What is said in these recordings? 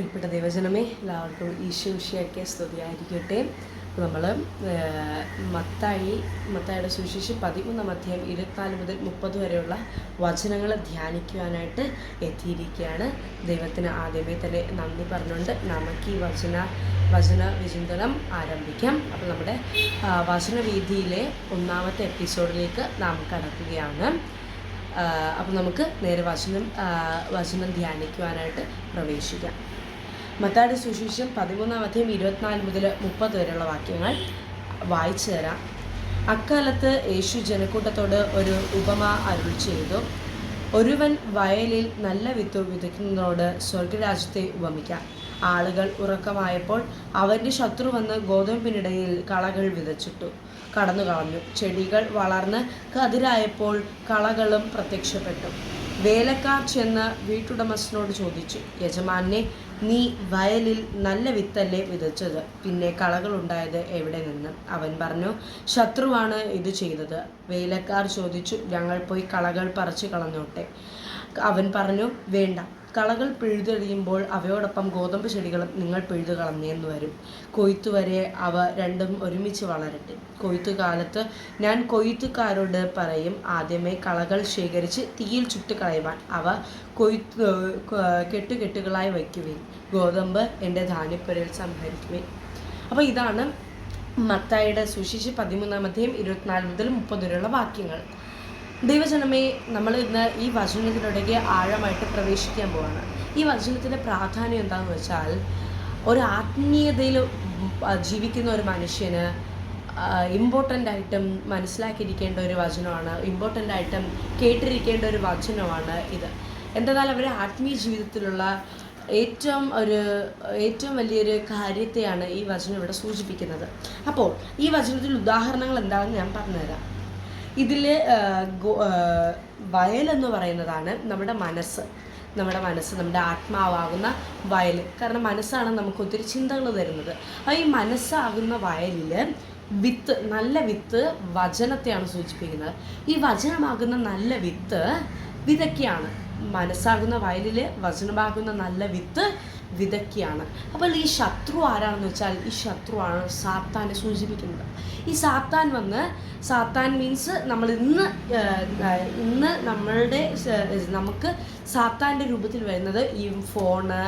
പ്രിയപ്പെട്ട ദൈവജനമേ എല്ലാവർക്കും ഈശോ ഈശോയ്ക്ക് സ്തുതിയായിരിക്കട്ടെ. നമ്മൾ മത്തായി മത്തായിയുടെ സുവിശേഷം പതിമൂന്നാം അധ്യായം ഇരുപത്തിനാല് മുതൽ മുപ്പത് വരെയുള്ള വചനങ്ങൾ ധ്യാനിക്കുവാനായിട്ട് എത്തിയിരിക്കുകയാണ്. ദൈവത്തിന് ആദ്യമേ തന്നെ നന്ദി പറഞ്ഞുകൊണ്ട് നമുക്ക് ഈ വചന വചന വിചിന്തനം ആരംഭിക്കാം. അപ്പോൾ നമ്മുടെ വചനവീതിയിലെ ഒന്നാമത്തെ എപ്പിസോഡിലേക്ക് നാം കടക്കുകയാണ്. അപ്പോൾ നമുക്ക് നേരെ വചനം വചനം ധ്യാനിക്കുവാനായിട്ട് പ്രവേശിക്കാം. മത്താടി സുശേഷം പതിമൂന്നാം അധ്യായം ഇരുപത്തിനാല് മുതൽ മുപ്പത് വരെയുള്ള വാക്യങ്ങൾ വായിച്ചു തരാം. അക്കാലത്ത് യേശു ജനക്കൂട്ടത്തോട് ഒരു ഉപമ അരുൾ ചെയ്തു. ഒരുവൻ വയലിൽ നല്ല വിത്ത് വിതയ്ക്കുന്നതിനോട് സ്വർഗരാജ്യത്തെ ഉപമിക്കാം. ആളുകൾ ഉറക്കമായപ്പോൾ അവന്റെ ശത്രു വന്ന് ഗോതമ്പിനിടയിൽ കളകൾ വിതച്ചിട്ടു. കടന്നു കളഞ്ഞു. ചെടികൾ വളർന്ന് കതിരായപ്പോൾ കളകളും പ്രത്യക്ഷപ്പെട്ടു. വേലക്കാർ ചെന്ന് വീട്ടുടമസ്ഥനോട് ചോദിച്ചു യജമാനെ നീ വയലിൽ നല്ല വിത്തല്ലേ വിതച്ചത്? പിന്നെ കളകളുണ്ടായത് എവിടെ നിന്ന്? അവൻ പറഞ്ഞു ശത്രുവാണ് ഇത് ചെയ്തത്. വേലക്കാർ ചോദിച്ചു ഞങ്ങൾ പോയി കളകൾ പറിച്ചു കളഞ്ഞോട്ടെ? അവൻ പറഞ്ഞു വേണ്ട കളകൾ പിഴുതെഴിയുമ്പോൾ അവയോടൊപ്പം ഗോതമ്പ് ചെടികളും നിങ്ങൾ പിഴുതു കളഞ്ഞേന്ന് വരും. കൊയ്ത്തു വരെ അവ രണ്ടും ഒരുമിച്ച് വളരട്ടെ. കൊയ്ത്തു കാലത്ത് ഞാൻ കൊയ്ത്തുകാരോട് പറയും ആദ്യമേ കളകൾ ശേഖരിച്ച് തീയിൽ ചുട്ട് കളയുവാൻ. അവ കൊയ്ത്ത് കെട്ടുകെട്ടുകളായി വയ്ക്കുവേ ഗോതമ്പ് എന്റെ ധാന്യപ്പുരയിൽ സംഭരിക്കുവേൻ അപ്പോൾ ഇതാണ് മത്തായിയുടെ സുശിഷ് പതിമൂന്നാമത്തെയും ഇരുപത്തിനാല് മുതൽ മുപ്പത് വരെയുള്ള വാക്യങ്ങൾ. ദൈവജനമേ നമ്മൾ ഇന്ന് ഈ വചനത്തിനിടയ്ക്ക് ആഴമായിട്ട് പ്രവേശിക്കാൻ പോവാണ്. ഈ വചനത്തിന്റെ പ്രാധാന്യം എന്താണെന്ന് വെച്ചാൽ ഒരു ആത്മീയതയിൽ ജീവിക്കുന്ന ഒരു മനുഷ്യന് ഇമ്പോർട്ടന്റ് ആയിട്ടും മനസ്സിലാക്കിയിരിക്കേണ്ട ഒരു വചനമാണ് ഇമ്പോർട്ടന്റ് ആയിട്ടും കേട്ടിരിക്കേണ്ട ഒരു വചനമാണ് ഇത്. എന്തെന്നാൽ അവരുടെ ആത്മീയ ജീവിതത്തിലുള്ള ഏറ്റവും ഒരു ഏറ്റവും വലിയൊരു കാര്യത്തെയാണ് ഈ വചനം ഇവിടെ സൂചിപ്പിക്കുന്നത്. അപ്പോൾ ഈ വചനത്തിൽ ഉദാഹരണങ്ങൾ എന്താണെന്ന് ഞാൻ പറഞ്ഞുതരാം. ഇതിൽ എന്ന് പറയുന്നതാണ് നമ്മുടെ മനസ്സ്. നമ്മുടെ മനസ്സ് നമ്മുടെ ആത്മാവാകുന്ന വയൽ. കാരണം മനസ്സാണ് നമുക്ക് ഒത്തിരി ചിന്തകൾ തരുന്നത്. അപ്പോൾ ഈ മനസ്സാകുന്ന വയലിൽ വിത്ത് നല്ല വിത്ത് വചനത്തെയാണ് സൂചിപ്പിക്കുന്നത്. ഈ വചനമാകുന്ന നല്ല വിത്ത് വിതയ്ക്കാണ് മനസ്സാകുന്ന വയലിൽ വചനമാകുന്ന നല്ല വിത്ത് വിതയ്ക്കുകയാണ് അപ്പോൾ ഈ ശത്രു ആരാണെന്ന് വെച്ചാൽ ഈ ശത്രുവാണ് സാത്താനെ സൂചിപ്പിക്കുന്നത്. ഈ സാത്താൻ വന്ന് സാത്താൻ മീൻസ് നമ്മൾ ഇന്ന് ഇന്ന് നമ്മളുടെ നമുക്ക് സാത്താന്റെ രൂപത്തിൽ വരുന്നത് ഈ ഫോണ്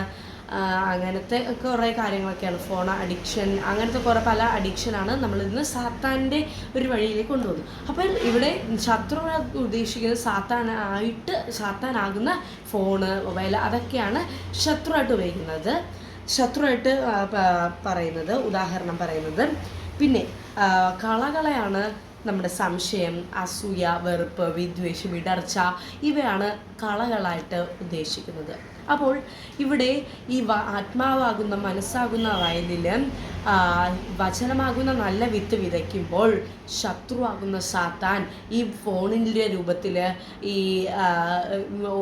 അങ്ങനത്തെ കുറേ കാര്യങ്ങളൊക്കെയാണ്. ഫോൺ അഡിക്ഷൻ അങ്ങനത്തെ കുറേ പല അഡിക്ഷനാണ് നമ്മൾ ഇന്ന് സാത്താന്റെ ഒരു വഴിയിലേക്ക് കൊണ്ടുപോകുന്നത്. അപ്പോൾ ഇവിടെ ശത്രു ഉദ്ദേശിക്കുന്നത് സാത്താനായിട്ട് സാത്താനാകുന്ന ഫോണ് മൊബൈൽ അതൊക്കെയാണ് ശത്രുവായിട്ട് ഉപയോഗിക്കുന്നത്. ശത്രുവായിട്ട് പറയുന്നത് ഉദാഹരണം പറയുന്നത്. പിന്നെ കളകളെയാണ് നമ്മുടെ സംശയം അസൂയ വെറുപ്പ് വിദ്വേഷം ഇടർച്ച ഇവയാണ് കളകളായിട്ട് ഉദ്ദേശിക്കുന്നത്. അപ്പോൾ ഇവിടെ ഈ ആത്മാവാകുന്ന മനസ്സാകുന്ന വയലിൽ വചനമാകുന്ന നല്ല വിത്ത് വിതയ്ക്കുമ്പോൾ ശത്രുവാകുന്ന സാത്താൻ ഈ ഫോണിന്റെ രൂപത്തിൽ ഈ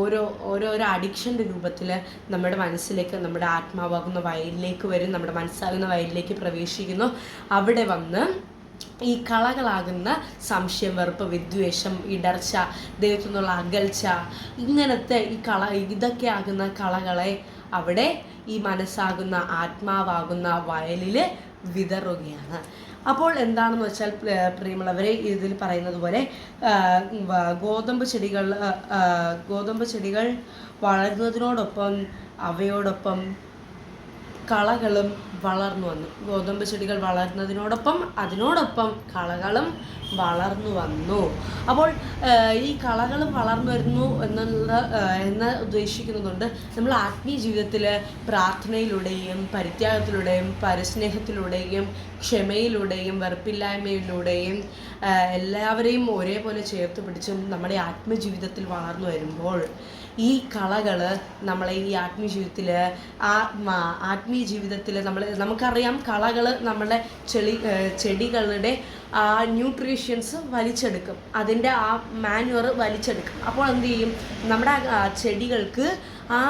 ഓരോ ഓരോരോ അഡിക്ഷന്റെ രൂപത്തിൽ നമ്മുടെ മനസ്സിലേക്ക് നമ്മുടെ ആത്മാവാകുന്ന വയലിലേക്ക് വരും നമ്മുടെ മനസ്സാകുന്ന വയലിലേക്ക് പ്രവേശിക്കുന്നു. അവിടെ വന്ന് ഈ കളകളാകുന്ന സംശയം വെറുപ്പ് വിദ്വേഷം ഇടർച്ച ദൈവത്തിൽ നിന്നുള്ള അകൽച്ച ഇങ്ങനത്തെ ഈ കള ഇതൊക്കെ ആകുന്ന കളകളെ അവിടെ ഈ മനസ്സാകുന്ന ആത്മാവാകുന്ന വയലിൽ വിതറുകയാണ്. അപ്പോൾ എന്താണെന്ന് വെച്ചാൽ പ്ര- പ്രിയമുള്ളവരെ ഇതിൽ പറയുന്നത് പോലെ ഗോതമ്പ് ചെടികൾ ഗോതമ്പ് ചെടികൾ വളരുന്നതിനോടൊപ്പം അവയോടൊപ്പം കളകളും വളർന്നു വന്നു. ഗോതമ്പ് ചെടികൾ വളർന്നതിനോടൊപ്പം അതിനോടൊപ്പം കളകളും വളർന്നു വന്നു. അപ്പോൾ ഈ കളകളും വളർന്നു വരുന്നു എന്നുള്ള എന്ന് ഉദ്ദേശിക്കുന്നതുകൊണ്ട് നമ്മൾ ആത്മീയ ജീവിതത്തിൽ പ്രാർത്ഥനയിലൂടെയും പരിത്യാഗത്തിലൂടെയും പരസ്നേഹത്തിലൂടെയും ക്ഷമയിലൂടെയും വെറുപ്പില്ലായ്മയിലൂടെയും എല്ലാവരെയും ഒരേപോലെ ചേർത്ത് പിടിച്ചും നമ്മുടെ ആത്മജീവിതത്തിൽ വളർന്നു വരുമ്പോൾ ഈ കളകൾ നമ്മളെ ഈ ആത്മീയ ജീവിതത്തിൽ ആത്മാ ആത്മീയ ജീവിതത്തിൽ നമ്മൾ നമുക്കറിയാം കളകൾ നമ്മളെ ചെളി ചെടികളുടെ ആ ന്യൂട്രീഷ്യൻസ് വലിച്ചെടുക്കും. അതിന്റെ ആ മാനുവർ വലിച്ചെടുക്കും. അപ്പോൾ എന്ത് ചെയ്യും? നമ്മുടെ ചെടികൾക്ക് ആ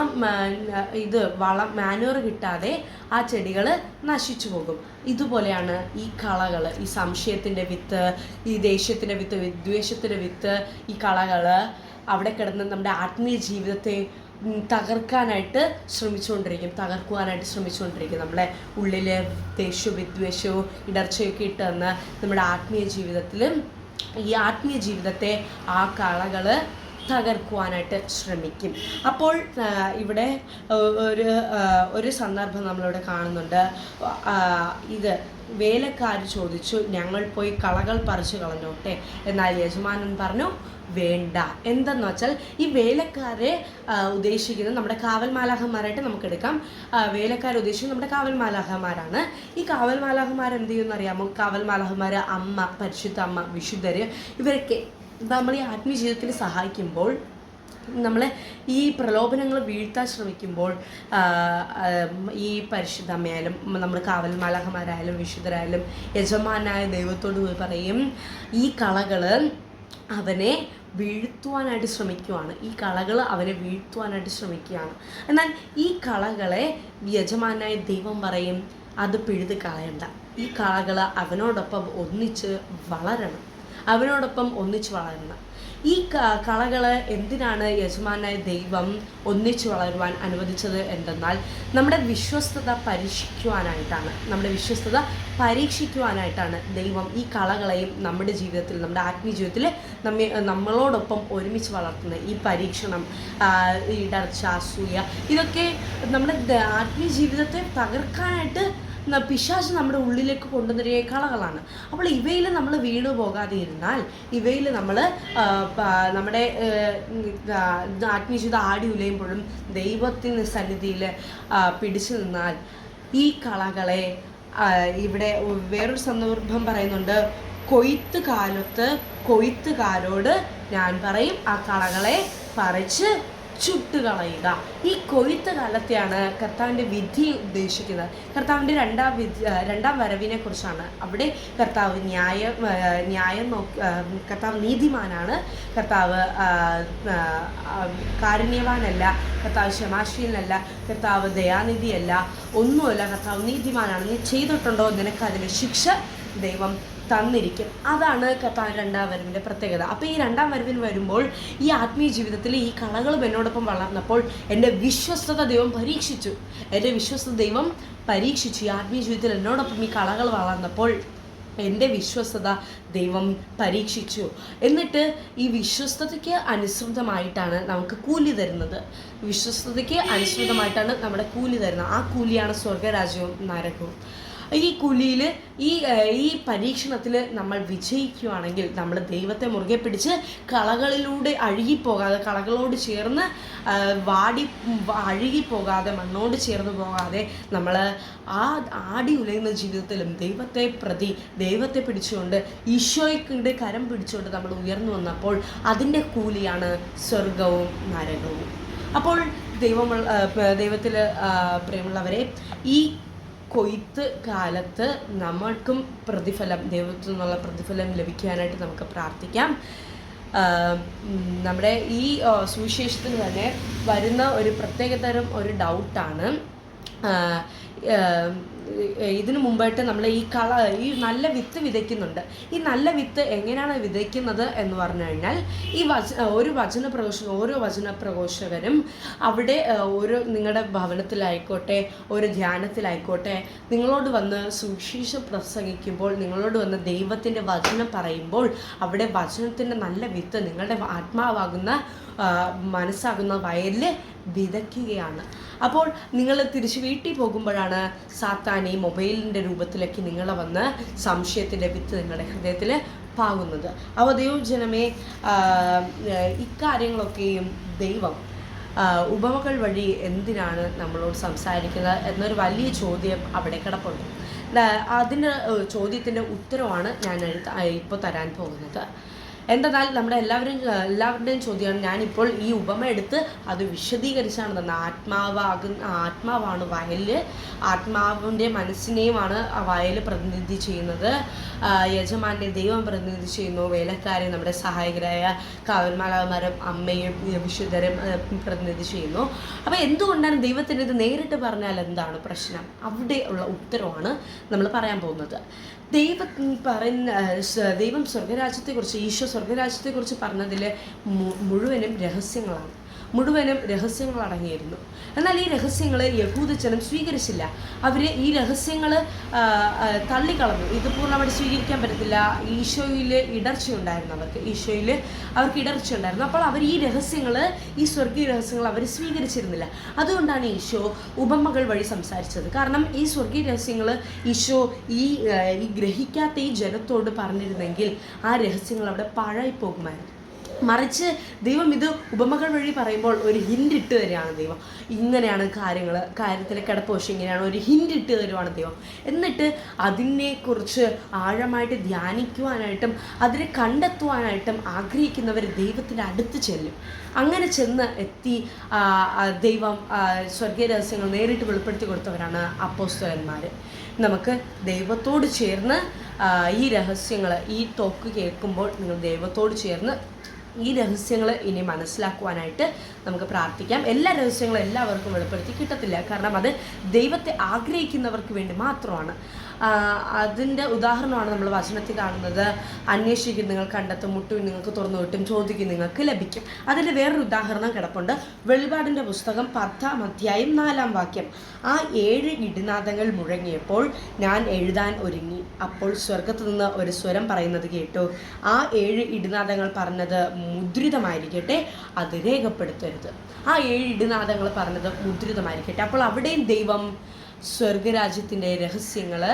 ഇത് വളം മാനുവർ കിട്ടാതെ ആ ചെടികൾ നശിച്ചു പോകും. ഇതുപോലെയാണ് ഈ കളകൾ ഈ സംശയത്തിന്റെ വിത്ത് ഈ ദേഷ്യത്തിന്റെ വിത്ത് വിദ്വേഷത്തിന്റെ വിത്ത് ഈ കളകൾ അവിടെ കിടന്ന് നമ്മുടെ ആത്മീയ ജീവിതത്തെ തകർക്കാനായിട്ട് ശ്രമിച്ചുകൊണ്ടിരിക്കും തകർക്കുവാനായിട്ട് ശ്രമിച്ചുകൊണ്ടിരിക്കും. നമ്മളെ ഉള്ളിൽ ദേഷ്യവും വിദ്വേഷവും ഇടർച്ചയൊക്കെ ഇട്ട് തന്ന് നമ്മുടെ ആത്മീയ ജീവിതത്തിൽ ഈ ആത്മീയ ജീവിതത്തെ ആ കളകൾ തകർക്കുവാനായിട്ട് ശ്രമിക്കും. അപ്പോൾ ഇവിടെ ഒരു ഒരു സന്ദർഭം നമ്മളിവിടെ കാണുന്നുണ്ട്. ഇത് വേലക്കാർ ചോദിച്ചു ഞങ്ങൾ പോയി കളകൾ പറിച്ചു കളഞ്ഞോട്ടെ? എന്നാൽ യജമാനൻ പറഞ്ഞു വേണ്ട. എന്തെന്ന് വെച്ചാൽ ഈ വേലക്കാരെ ഉദ്ദേശിക്കുന്നത് നമ്മുടെ കാവൽ മാലാഹന്മാരായിട്ട് നമുക്ക് എടുക്കാം വേലക്കാരെ ഉദ്ദേശിക്കുന്നത് നമ്മുടെ കാവൽ മാലാഹന്മാരാണ് ഈ കാവൽ മാലാഹന്മാർ എന്ത് ചെയ്യുമെന്ന് അറിയാമോ? കാവൽ മാലാഹന്മാർ അമ്മ പരിശുദ്ധ അമ്മ വിശുദ്ധര് ഇവരൊക്കെ നമ്മൾ ഈ ആത്മീയ ജീവിതത്തിൽ സഹായിക്കുമ്പോൾ നമ്മളെ ഈ പ്രലോഭനങ്ങൾ വീഴ്ത്താൻ ശ്രമിക്കുമ്പോൾ ഈ പരിശുദ്ധമ്മയായാലും നമ്മൾ കാവൽ മാലാഹമാരായാലും വിശുദ്ധരായാലും യജമാനായ ദൈവത്തോട് പോയി പറയും ഈ കളകൾ അവനെ വീഴ്ത്തുവാനായിട്ട് ശ്രമിക്കുവാണ്. ഈ കളകൾ അവരെ വീഴ്ത്തുവാനായിട്ട് ശ്രമിക്കുകയാണ്. എന്നാൽ ഈ കളകളെ യജമാനായ ദൈവം പറയും അത് പിഴുത് കളയണ്ട. ഈ കളകൾ അവനോടൊപ്പം ഒന്നിച്ച് വളരണം. അവനോടൊപ്പം ഒന്നിച്ച് വളരണം. ഈ കളകൾ എന്തിനാണ് യജമാനായ ദൈവം ഒന്നിച്ചു വളരുവാൻ അനുവദിച്ചത് എന്തെന്നാൽ നമ്മുടെ വിശ്വസ്തത പരീക്ഷിക്കുവാനായിട്ടാണ്. നമ്മുടെ വിശ്വസ്തത പരീക്ഷിക്കുവാനായിട്ടാണ് ദൈവം ഈ കളകളെയും നമ്മുടെ ജീവിതത്തിൽ നമ്മുടെ ആത്മീയ ജീവിതത്തിൽ നമ്മെ നമ്മളോടൊപ്പം ഒരുമിച്ച് വളർത്തുന്നത് ഈ പരീക്ഷണം ഇടർച്ച അസൂയ ഇതൊക്കെ നമ്മുടെ ആത്മീയ ജീവിതത്തെ തകർക്കാനായിട്ട് പിശാച് നമ്മുടെ ഉള്ളിലേക്ക് കൊണ്ടുവന്നിരിയ കളകളാണ് അപ്പോൾ ഇവയിൽ നമ്മൾ വീണു പോകാതെ ഇരുന്നാൽ ഇവയിൽ നമ്മൾ നമ്മുടെ ആത്മീയത ആടി ഉലയുമ്പോഴും ദൈവത്തിന് സന്നിധിയിൽ പിടിച്ചു നിന്നാൽ ഈ കളകളെ ഇവിടെ വേറൊരു സന്ദർഭം പറയുന്നുണ്ട്. കൊയ്ത്ത് കാലത്ത് കൊയ്ത്തുകാരോട് ഞാൻ പറയും ആ കളകളെ പറിച്ച് ചുട്ടുകളയുക ഈ കൊയ്ത്ത് കാലത്തെയാണ് കർത്താവിന്റെ വിധി ഉദ്ദേശിക്കുന്നത്. കർത്താവിന്റെ രണ്ടാം വിധി രണ്ടാം വരവിനെ കുറിച്ചാണ്. അവിടെ കർത്താവ് ന്യായം ന്യായം നോക്കി കർത്താവ് നീതിമാനാണ്. കർത്താവ് കാരുണ്യവാനല്ല. കർത്താവ് ക്ഷമാശീലനല്ല. കർത്താവ് ദയാനിധിയല്ല. ഒന്നുമല്ല കർത്താവ് നീതിമാനാണ്. നീ ചെയ്തിട്ടുണ്ടോ? നിനക്ക് അതിന് ശിക്ഷ ദൈവം തന്നിരിക്കും. അതാണ് രണ്ടാം വരവിന്റെ പ്രത്യേകത. അപ്പോൾ ഈ രണ്ടാം വരവിൽ വരുമ്പോൾ ഈ ആത്മീയ ജീവിതത്തിൽ ഈ കളകളും എന്നോടൊപ്പം വളർന്നപ്പോൾ എന്റെ വിശ്വസ്തത ദൈവം പരീക്ഷിച്ചു. എന്റെ വിശ്വസ്ത ദൈവം പരീക്ഷിച്ചു. ഈ ആത്മീയ ജീവിതത്തിൽ എന്നോടൊപ്പം ഈ കളകൾ വളർന്നപ്പോൾ എന്റെ വിശ്വസ്തത ദൈവം പരീക്ഷിച്ചു. എന്നിട്ട് ഈ വിശ്വസ്തതയ്ക്ക് അനുസൃതമായിട്ടാണ് നമുക്ക് കൂലി തരുന്നത്. വിശ്വസ്തതയ്ക്ക് അനുസൃതമായിട്ടാണ് നമ്മുടെ കൂലി തരുന്നത്. ആ കൂലിയാണ് സ്വർഗരാജ്യവും നരകവും. ഈ കുലിയിൽ ഈ ഈ പരീക്ഷണത്തിൽ നമ്മൾ വിജയിക്കുകയാണെങ്കിൽ നമ്മൾ ദൈവത്തെ മുറുകെ പിടിച്ച് കളകളിലൂടെ അഴുകിപ്പോകാതെ കളകളോട് ചേർന്ന് വാടി അഴുകിപ്പോകാതെ മണ്ണോട് ചേർന്ന് പോകാതെ നമ്മൾ ആ ആടി ഉലയുന്ന ജീവിതത്തിലും ദൈവത്തെ പ്രതി ദൈവത്തെ പിടിച്ചുകൊണ്ട് ഈശോയ്ക്കിന്റെ കരം പിടിച്ചുകൊണ്ട് നമ്മൾ ഉയർന്നു വന്നപ്പോൾ അതിന്റെ കൂലിയാണ് സ്വർഗവും നരകവും. അപ്പോൾ ദൈവമുള്ള ദൈവത്തിൽ പ്രിയമുള്ളവരെ ഈ കൊയ്ത്ത് കാലത്ത് നമ്മൾക്കും പ്രതിഫലം ദൈവത്തിൽ നിന്നുള്ള പ്രതിഫലം ലഭിക്കാനായിട്ട് നമുക്ക് പ്രാർത്ഥിക്കാം. നമ്മുടെ ഈ സുവിശേഷത്തിൽ തന്നെ വരുന്ന ഒരു പ്രത്യേകതരം ഒരു ഡൗട്ടാണ് ഇതിനു മുമ്പായിട്ട് നമ്മൾ ഈ കള ഈ നല്ല വിത്ത് വിതയ്ക്കുന്നുണ്ട്. ഈ നല്ല വിത്ത് എങ്ങനെയാണ് വിതയ്ക്കുന്നത് എന്ന് പറഞ്ഞു കഴിഞ്ഞാൽ ഈ വച ഒരു വചന പ്രഘോഷണം ഓരോ വചന പ്രഘോഷകരും അവിടെ ഓരോ നിങ്ങളുടെ ഭവനത്തിലായിക്കോട്ടെ ഒരു ധ്യാനത്തിലായിക്കോട്ടെ നിങ്ങളോട് വന്ന് സുശീഷ പ്രസംഗിക്കുമ്പോൾ നിങ്ങളോട് വന്ന് ദൈവത്തിന്റെ വചനം പറയുമ്പോൾ അവിടെ വചനത്തിന്റെ നല്ല വിത്ത് നിങ്ങളുടെ ആത്മാവാകുന്ന മനസ്സാകുന്ന വയലിൽ വിതയ്ക്കുകയാണ്. അപ്പോൾ നിങ്ങൾ തിരിച്ച് വീട്ടിൽ പോകുമ്പോഴാണ് സാത്താൻ ഈ മൊബൈലിന്റെ രൂപത്തിലേക്ക് നിങ്ങളെ വന്ന് സംശയത്തിന്റെ വിത്ത് നിങ്ങളുടെ ഹൃദയത്തിൽ പാകുന്നത്. അപ്പോൾ ദൈവജനമേ ഇക്കാര്യങ്ങളൊക്കെയും ദൈവം ഉപമകൾ വഴി എന്തിനാണ് നമ്മളോട് സംസാരിക്കുന്നത് എന്നൊരു വലിയ ചോദ്യം അവിടെ കിടപ്പുണ്ട്. അതിന്റെ ചോദ്യത്തിന്റെ ഉത്തരവാണ് ഞാൻ ഇപ്പോൾ തരാൻ പോകുന്നത്. എന്തെന്നാൽ നമ്മുടെ എല്ലാവരും എല്ലാവരുടെയും ചോദ്യമാണ്. ഞാനിപ്പോൾ ഈ ഉപമ എടുത്ത് അത് വിശദീകരിച്ചാണ് തന്നെ ആത്മാവാകുന്ന ആത്മാവാണ് വയലിൽ ആത്മാവിന്റെ മനസ്സിനെയുമാണ് വയൽ പ്രതിനിധി ചെയ്യുന്നത്. യജമാനെ ദൈവം പ്രതിനിധി ചെയ്യുന്നു. വേലക്കാരെ നമ്മുടെ സഹായകരായ കാവൽമാലാമാരും അമ്മയും വിശുദ്ധരും പ്രതിനിധി ചെയ്യുന്നു. അപ്പോൾ എന്തുകൊണ്ടാണ് ദൈവത്തിന് ഇത് നേരിട്ട് പറഞ്ഞാൽ എന്താണ് പ്രശ്നം? അവിടെ ഉള്ള ഉത്തരവാണ് നമ്മൾ പറയാൻ പോകുന്നത്. ദൈവം പറയുന്ന ദൈവം സ്വർഗരാജ്യത്തെക്കുറിച്ച് ഈശോ സ്വർഗരാജ്യത്തെക്കുറിച്ച് പറഞ്ഞതിൽ മുഴുവനും രഹസ്യങ്ങളാണ്. മുഴുവനും രഹസ്യങ്ങൾ അടങ്ങിയിരുന്നു എന്നാൽ ഈ രഹസ്യങ്ങൾ യഹൂദജനം സ്വീകരിച്ചില്ല. അവർ ഈ രഹസ്യങ്ങൾ തള്ളിക്കളഞ്ഞു. ഇത് പൂർണമായിട്ട് സ്വീകരിക്കാൻ പറ്റത്തില്ല. ഈശോയിൽ ഇടർച്ചയുണ്ടായിരുന്നു അവർക്ക്. ഈശോയിൽ അവർക്ക് ഇടർച്ച ഉണ്ടായിരുന്നു. അപ്പോൾ അവർ ഈ രഹസ്യങ്ങൾ ഈ സ്വർഗീയ രഹസ്യങ്ങൾ അവർ സ്വീകരിച്ചിരുന്നില്ല. അതുകൊണ്ടാണ് ഈശോ ഉപമകൾ വഴി സംസാരിച്ചത്. കാരണം ഈ സ്വർഗീയ രഹസ്യങ്ങൾ ഈശോ ഈ ഗ്രഹിക്കാത്ത ഈ ജനത്തോട് പറഞ്ഞിരുന്നെങ്കിൽ ആ രഹസ്യങ്ങൾ അവിടെ പാഴായി പോകുമായിരുന്നു മറിച്ച് ദൈവം ഇത് ഉപമകൾ വഴി പറയുമ്പോൾ ഒരു ഹിൻഡ് ഇട്ട് തരികയാണ് ദൈവം. ഇങ്ങനെയാണ് കാര്യങ്ങൾ കാര്യത്തിലെ കിടപ്പോശ് ഇങ്ങനെയാണ് ഒരു ഹിൻഡ് ഇട്ട് തരുവാണ് ദൈവം. എന്നിട്ട് അതിനെക്കുറിച്ച് ആഴമായിട്ട് ധ്യാനിക്കുവാനായിട്ടും അതിനെ കണ്ടെത്തുവാനായിട്ടും ആഗ്രഹിക്കുന്നവർ ദൈവത്തിന്റെ അടുത്ത് ചെല്ലും. അങ്ങനെ ചെന്ന് എത്തി ദൈവം സ്വർഗീയ രഹസ്യങ്ങൾ നേരിട്ട് വെളിപ്പെടുത്തി കൊടുത്തവരാണ് അപ്പോസ്തലന്മാർ നമുക്ക് ദൈവത്തോട് ചേർന്ന് ഈ രഹസ്യങ്ങൾ ഈ ടോക്ക് കേൾക്കുമ്പോൾ നിങ്ങൾ ദൈവത്തോട് ചേർന്ന് ഈ രഹസ്യങ്ങൾ ഇനി മനസ്സിലാക്കുവാനായിട്ട് നമുക്ക് പ്രാർത്ഥിക്കാം. എല്ലാ രഹസ്യങ്ങളും എല്ലാവർക്കും വെളിപ്പെടുത്തി. കിട്ടത്തില്ല. കാരണം അത് ദൈവത്തെ ആഗ്രഹിക്കുന്നവർക്ക് വേണ്ടി മാത്രമാണ്. അതിന്റെ ഉദാഹരണമാണ് നമ്മൾ വചനത്തിൽ കാണുന്നത്. അന്വേഷിക്കും നിങ്ങൾ കണ്ടെത്തും മുട്ടും നിങ്ങൾക്ക് തുറന്നു കിട്ടും ചോദിക്കും നിങ്ങൾക്ക് ലഭിക്കും. അതിന്റെ വേറൊരു ഉദാഹരണം കിടപ്പുണ്ട്. വെളിപാടിന്റെ പുസ്തകം പത്താം അധ്യായം നാലാം വാക്യം. ആ ഏഴ് ഇടിനാദങ്ങൾ മുഴങ്ങിയപ്പോൾ ഞാൻ എഴുതാൻ ഒരുങ്ങി. അപ്പോൾ സ്വർഗത്തു നിന്ന് ഒരു സ്വരം പറയുന്നത് കേട്ടു. ആ ഏഴ് ഇടിനാദങ്ങൾ പറഞ്ഞത് മുദ്രിതമായിരിക്കട്ടെ അത് രേഖപ്പെടുത്തരുത്. ആ ഏഴ് ഇടിനാദങ്ങൾ പറഞ്ഞത് മുദ്രിതമായിരിക്കട്ടെ. അപ്പോൾ അവിടെയും ദൈവം സ്വർഗരാജ്യത്തിന്റെ രഹസ്യങ്ങൾ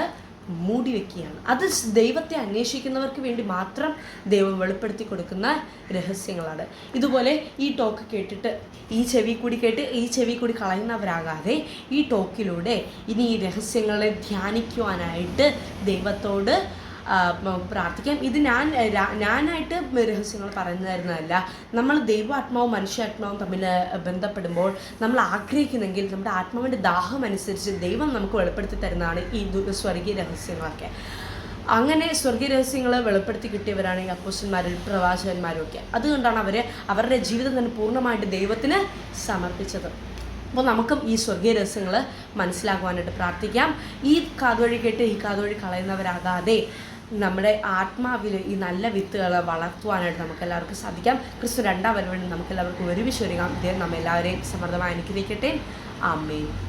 മൂടി വെക്കുകയാണ് അത് ദൈവത്തെ അന്വേഷിക്കുന്നവർക്ക് വേണ്ടി മാത്രം ദൈവം വെളിപ്പെടുത്തി കൊടുക്കുന്ന രഹസ്യങ്ങളാണ്. ഇതുപോലെ ഈ ടോക്ക് കേട്ടിട്ട് ഈ ചെവി കൂടി കേട്ട് ഈ ചെവി കൂടി കളയുന്നവരാകാതെ ഈ ടോക്കിലൂടെ ഇനി ഈ രഹസ്യങ്ങളെ ധ്യാനിക്കുവാനായിട്ട് ദൈവത്തോട് പ്രാർത്ഥിക്കാം. ഇത് ഞാൻ ഞാനായിട്ട് രഹസ്യങ്ങൾ പറഞ്ഞു തരുന്നതല്ല നമ്മൾ ദൈവാത്മാവും മനുഷ്യാത്മാവും തമ്മിൽ ബന്ധപ്പെടുമ്പോൾ നമ്മൾ ആഗ്രഹിക്കുന്നെങ്കിൽ നമ്മുടെ ആത്മാവിന്റെ ദാഹം അനുസരിച്ച് ദൈവം നമുക്ക് വെളിപ്പെടുത്തി തരുന്നതാണ് ഈ സ്വർഗീയ രഹസ്യങ്ങളൊക്കെ. അങ്ങനെ സ്വർഗീയ രഹസ്യങ്ങൾ വെളിപ്പെടുത്തി കിട്ടിയവരാണ് ഈ അപ്പോസ്റ്റന്മാരും പ്രവാചകന്മാരും ഒക്കെ അതുകൊണ്ടാണ് അവർ അവരുടെ ജീവിതം തന്നെ പൂർണമായിട്ട് ദൈവത്തിന് സമർപ്പിച്ചത്. അപ്പോൾ നമുക്കും ഈ സ്വർഗീയ രഹസ്യങ്ങൾ മനസ്സിലാക്കുവാനായിട്ട് പ്രാർത്ഥിക്കാം. ഈ കാതുവഴി കേട്ട് ഈ കാതുവഴി കളയുന്നവരാകാതെ നമ്മുടെ ആത്മാവിൽ ഈ നല്ല വിത്തുകൾ വളർത്തുവാനായിട്ട് നമുക്ക് എല്ലാവർക്കും സാധിക്കാം. ക്രിസ്തു രണ്ടാം വരവിന് നമുക്ക് എല്ലാവർക്കും ഒരുമിച്ച് ഒരുങ്ങാം. ഇദ്ദേഹം നമ്മെല്ലാവരെയും സമൃദ്ധമായി അനുഗ്രഹിക്കട്ടെ. ആമേൻ.